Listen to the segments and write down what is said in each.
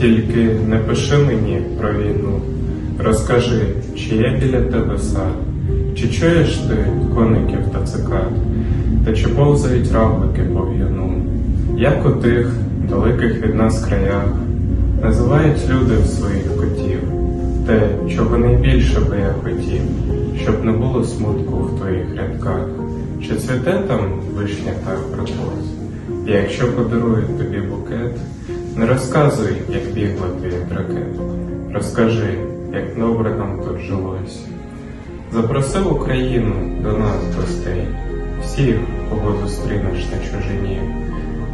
Тільки не пиши мені про війну. Розкажи, чи є біля тебе сад, чи чуєш ти коників та цикад, та чи повзають равлики по в'юну, як у тих далеких від нас краях? Називають люди в своїх котів, те, чого найбільше би я хотів, щоб не було смутку в твоїх рядках, чи цвіте там вишня та прокос. І якщо подарують тобі букет, не розказуй, як бігла від ракет. Розкажи, як добре нам тут жилось. Запросив Україну до нас гостей, всіх, кого зустрінеш на чужині.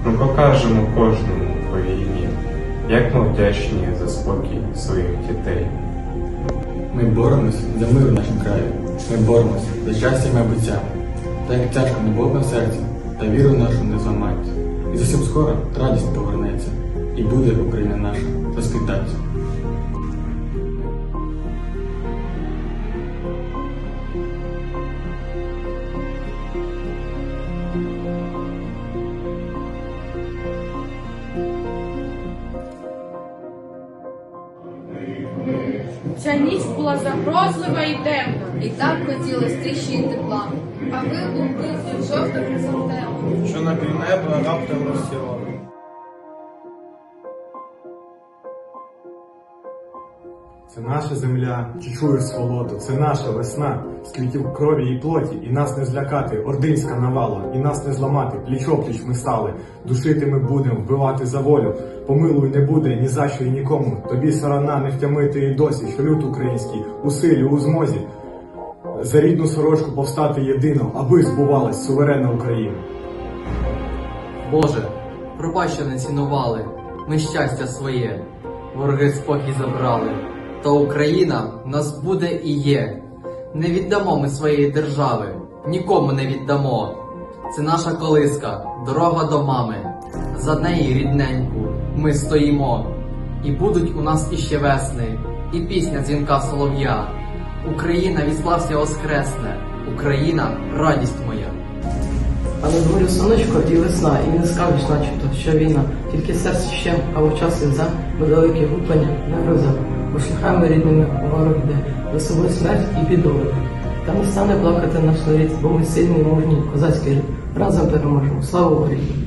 Ми покажемо кожному по війні, як ми вдячні за спокій своїх дітей. Ми боремось за мир в нашому краї. Ми боремось за щастя і майбуття. Та як тяжко не було на серці, та віру нашу не зламають. І зовсім скоро радість повернеться, і буде Україна наша розквітати. Ця ніч була загрозлива і темна. І так хотілось тиші і тепла. А ви був близько жовта хризантема. що на небо раптом розсіло. Це наша земля, чи чуєш сволоду, це наша весна, з квітів крові і плоті, і нас не злякати, ординська навала, і нас не зламати, пліч опліч ми стали, душити ми будемо, вбивати за волю. Помилуй не буде ні за що і нікому. Тобі сарана не втямити і досі, що люд український у силі, у змозі. За рідну сорочку повстати єдино, аби збувалась суверенна Україна. Боже, пробач, що не цінували ми щастя своє, вороги спокій забрали, та Україна в нас буде і є. Не віддамо ми своєї держави, нікому не віддамо. Це наша колиска, дорога до мами. За неї рідненьку ми стоїмо. І будуть у нас іще весни, і пісня дзвінка солов'я. Україна від слався воскресне, Україна радість моя. А на дворі сонечко і весна, і не скажеш, начебто, що війна, тільки серце ще, а в час за великі гуплення не гроза, бо шляхами рідними ворог йде, за собою смерть і підоли. Та не стане плакати наш нарід, бо ми сильні, мужні, козацький рід. Разом переможемо. Слава Україні!